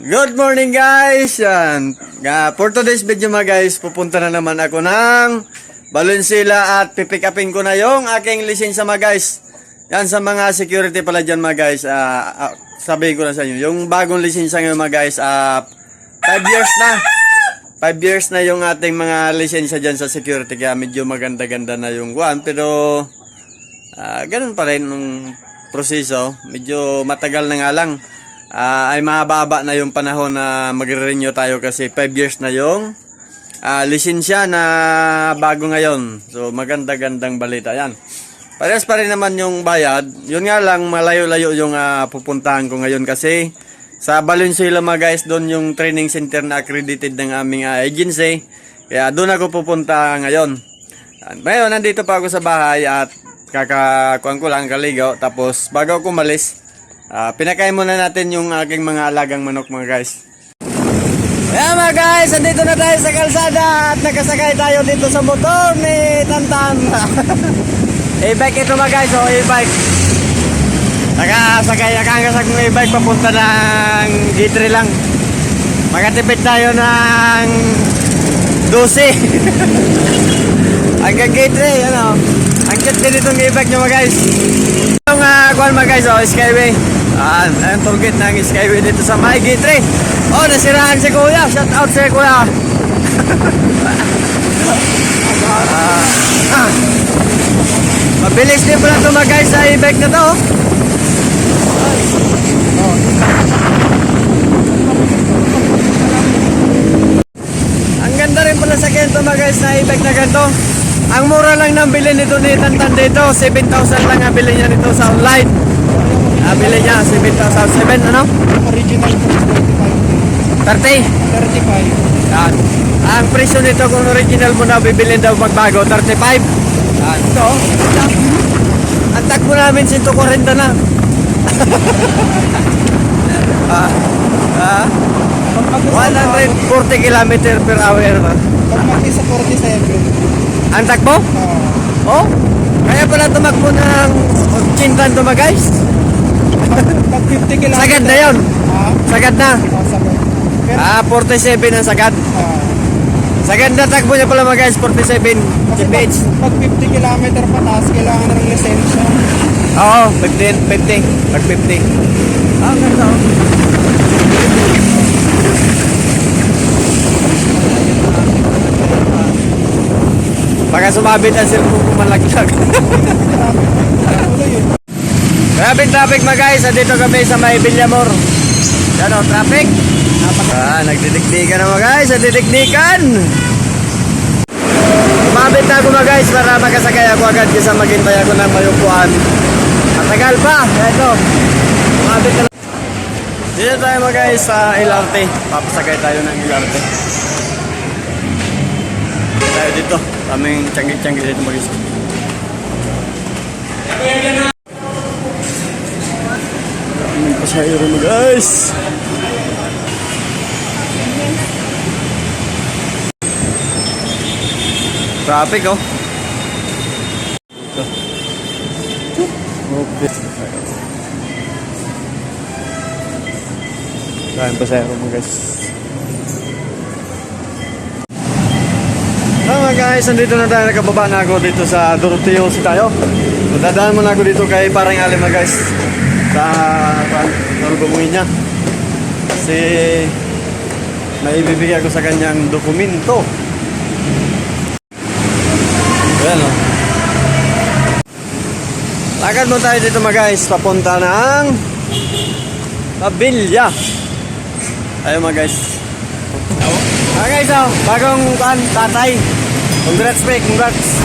Good morning guys! Yan. Uh, for today's video mga guys, pupunta na naman ako ng Valenzuela at pipick upin ko na yung aking lisensya mga guys. Yan sa mga security pala dyan mga guys. ah, ah, sabihin ko na sa inyo, yung bagong lisensya ngayon mga guys, 5 years na. 5 years na yung ating mga lisensya dyan sa security kaya medyo maganda-ganda na yung one pero Ah, ganun pa rin ng proseso. Medyo matagal na nga lang. Ah, ay mahaba na yung panahon na magre-renew tayo kasi 5 years na yung ah, lisensya na bago ngayon. So maganda-gandang balita yan. Parehas pa rin naman yung bayad. Yun nga lang malayo-layo yung ah, pupuntahan ko ngayon kasi sa Valenzuela mga guys, doon yung training center na accredited ng aming ah, agency. Kaya doon ako pupunta ngayon. Ngayon, nandito pa ako sa bahay at kakakuan ko lang kaligaw. Tapos, bago ako umalis, ah, pinakain muna natin yung aking mga alagang manok mga guys. Ayan mga guys, nandito na tayo sa kalsada at nakasakay tayo dito sa motor ni Tantan. e-bike ito mga guys, oh, e-bike. Nakasakay, nakakasag ng e-bike papunta ng G3 lang. Makatipid tayo ng 12. Hanggang gate 3, ano. Ang cute din itong e-bike nyo mga guys. Kuhan mga guys, oh, Skyway. Ah, ang toll gate ng Skyway dito sa may gate 3. Oh, nasiraan si Kuya. Shout out si Kuya. Ah, ah. Mabilis din pala ito mga guys sa e-bike na to. Ang ganda rin pala sa ganito mga guys na e-bike na ganito. Ang mura lang ng bilhin nito ni Tantan dito, 7,000 lang ang bilhin niya nito sa online. Ah, bilhin niya, 7,000, 7 ano? Original po is 30. 35. 35. Yan. Ang presyo nito kung original mo na bibilin daw magbago, 35. Yan. Ito, ang takbo namin 140 na. ah, ah, Pag mag 140 km per hour na. Pag mag sa 47. Ang takbo? Uh, Oh, kaya pala tumakbo ng chintan to guys. pag 50 kilometer. Sagad na yon. Ha? Sagad na. Oh, Ah, 47 ang sagad. ah, Sagad na takbo niya pala mga guys, 47 kasi pag, kph. pag 50 kilometer pataas, kailangan ng lisensya. Oo, 15, 50. Pag 50. Ah, ganda oh. Baka sumabit ang cellphone ko malaglag. Grabe traffic mga guys, dito kami sa may Villamor. Yan o, traffic. Ah, nagdidikdikan na mga guys, nagdidikdikan. Umabit na ako mga guys para makasakay ako agad kasi maghintay ako ng mayupuan. Matagal pa, eto. Umabit na. Dito tayo mga guys sa LRT. Papasakay tayo ng LRT. Tayo dito. Kaming tiyanggi-tiyanggi dito guys. May pasahero mo guys. Traffic oh. Ito. Okay. Dahil pasahero mo guys. Tama guys, nandito na tayo, nakababa na ako dito sa Doroteo si tayo. Dadaan muna ako dito kay parang alim na guys. Sa Narugumuin niya. Kasi may ibibigay ako sa kanyang dokumento. Ayan o. Lakad mo tayo dito mga guys, papunta ng Pabilya. Ayun mga guys. Mga guys, oh, bagong kan, tatay. Congrats, pre, congrats.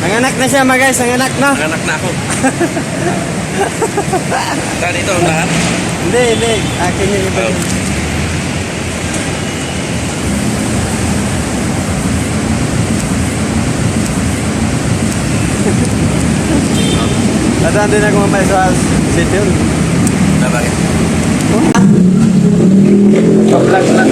Ang anak na siya mga guys, ang anak na. Anak na ako. Saan ito ang lahat? Hindi, hindi. Akin yung iba. Oh. Dadaan din ako mamaya sa city hall. Na bakit? Pa-vlog lang.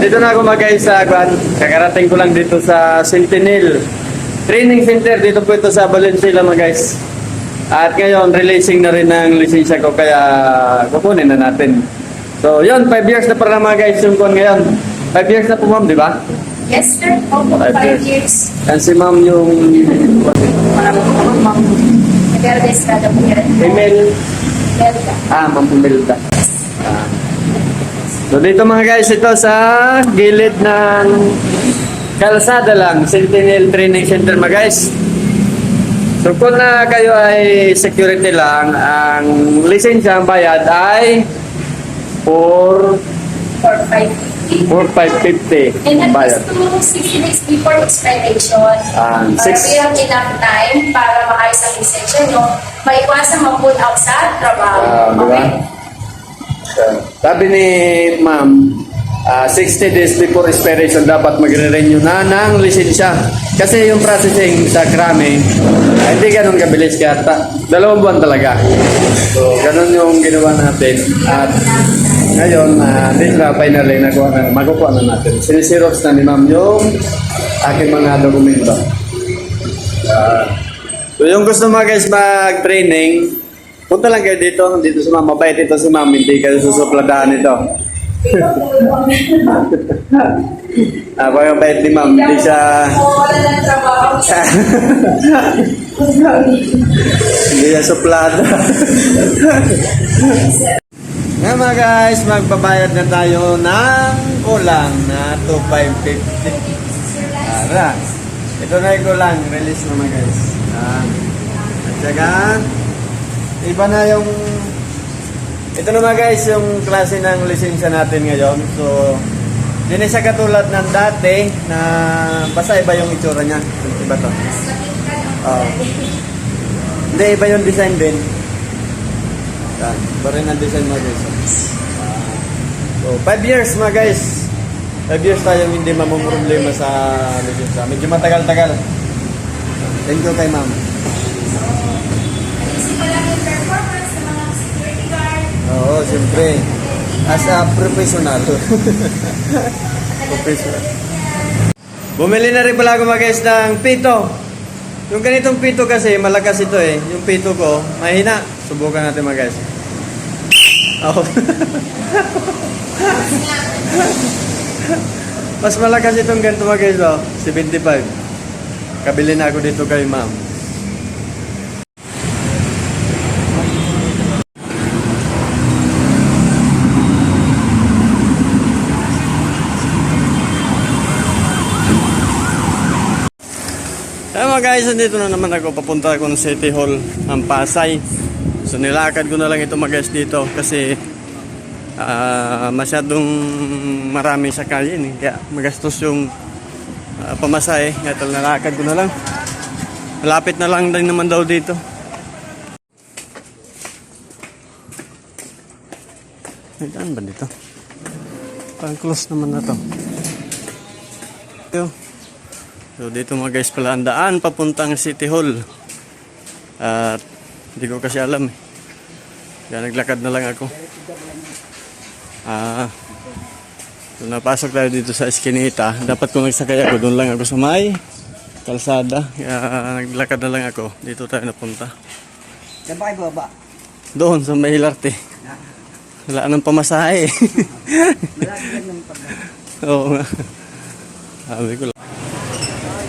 Andito na ako mga guys sa Kwan. Kakarating ko lang dito sa Sentinel Training Center. Dito po ito sa Valenzuela mga guys. At ngayon, releasing na rin ng lisensya ko kaya kukunin na natin. So, yun, 5 years na para mga guys yung kuhan ngayon. 5 years na po ma'am, di ba? Yes, sir. Opo, Five five years. years. Yan si ma'am yung Maraming po, ma'am. Nag-registrado po yan. email. Melda. Ah, ma'am Pumelda. So dito mga guys, ito sa gilid ng kalsada lang, Sentinel Training Center mga guys. So kung na kayo ay security lang, ang lisensya ang bayad ay 4 For 550. 4,550 And at bayad. least to 60 days before expiration. Para six- we have enough time para maayos ang lisensya nyo. Maiwasan ma-pull out sa trabaho. Ah, di ba? okay? Sabi ni ma'am, ah, 60 days before expiration dapat magre-renew na ng lisensya. Kasi yung processing sa Krame, hindi ganun kabilis kaya ta- dalawang buwan talaga. So, ganun yung ginawa natin. At ngayon, uh, this na finally nakuha na, makukuha na natin. Sinisirox na ni ma'am yung aking mga dokumento. Ah, so yung gusto mga guys mag-training, punta lang kayo dito, dito si ma'am. Mabait ito si ma'am, hindi kayo susupladahan ito. Ah, pag mabait ni ma'am, hindi siya... Wala ng trabaho. hindi siya suplada. Nga mga guys, magbabayad na tayo ng kulang na 2,550. Tara. Ito na yung kulang. Release na mga guys. Ah. At saka, iba na yung... Ito na mga guys, yung klase ng lisensya natin ngayon. So, hindi siya katulad ng dati na basta iba yung itsura niya. Iba to. Oo. Hindi, iba yung design din. Yan. Iba rin ang design mga guys. Ah. so, 5 years mga guys. 5 years tayong hindi mamumroblema sa lisensya. Medyo matagal-tagal. Thank you kay ma'am. Oo, siyempre. As a professional. professional. Bumili na rin pala ako mga guys ng pito. Yung ganitong pito kasi, malakas ito eh. Yung pito ko, mahina. Subukan natin mga guys. Oh. Mas malakas itong ganito mga guys, oh. 75. Kabili na ako dito kay ma'am. Guys, nandito na naman ako papunta ako ng City Hall ng Pasay. So nilakad ko na lang ito mga guys dito kasi ah, masyadong marami sa kalye eh. Kaya magastos yung uh, pamasahe. Kaya ito nilakad ko na lang. Malapit na lang din naman daw dito. May daan ba dito? Parang close naman na to. Ito. So dito mga guys pala ang daan papuntang City Hall. At hindi ko kasi alam eh. Kaya naglakad na lang ako. Ah, so napasok tayo dito sa Eskinita. Dapat kung nagsakay ako, doon lang ako sa may kalsada. Kaya naglakad na lang ako. Dito tayo napunta. Saan ba kayo baba? Doon sa may Hilarte. Wala nang pamasahe. Oo nga. Sabi ko lang.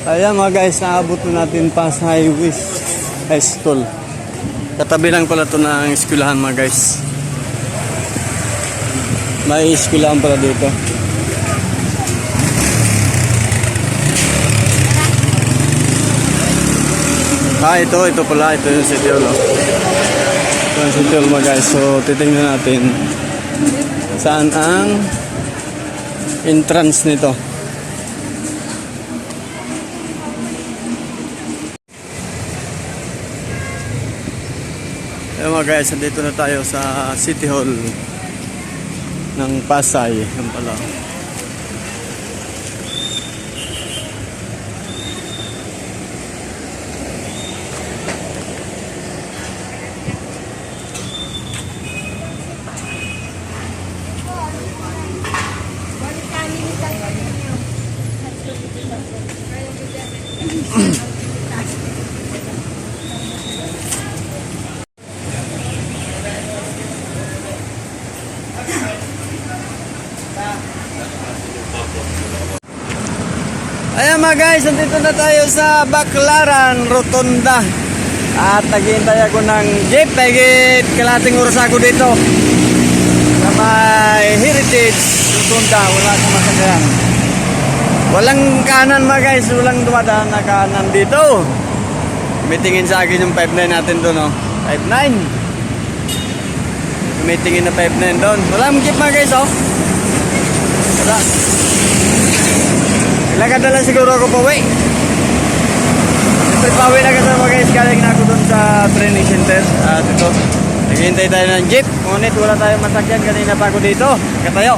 Ayan mga guys, naabot na natin Pasay West High School. Katabi lang pala to ng eskwelahan mga guys. May eskwelahan pala dito. Ah, ito, ito pala, ito yung City Hall. oh. Ito yung City Hall mga guys. So, titingnan natin saan ang entrance nito. Ayun mga guys, nandito na tayo sa City Hall ng Pasay. Yan pala. Mm-hmm. guys, nandito na tayo sa Baclaran Rotunda. At naghihintay ako ng jeep. Nagit kalating oras ako dito. Sa may Heritage Rotunda. Wala akong masakyan. Walang kanan mga guys. Walang dumadaan na kanan dito. Tumitingin sa akin yung 5.9 natin doon, no? 5.9. Tumitingin na 5.9 doon. Walang jeep mga guys, oh. Wala. Ilagad na lang siguro ako pauwi. Siyempre pauwi na kasi mga guys. Galing na ako doon sa training center. At ito, naghihintay tayo ng jeep. Ngunit wala tayong masakyan. Kanina pa ako dito. Katayo.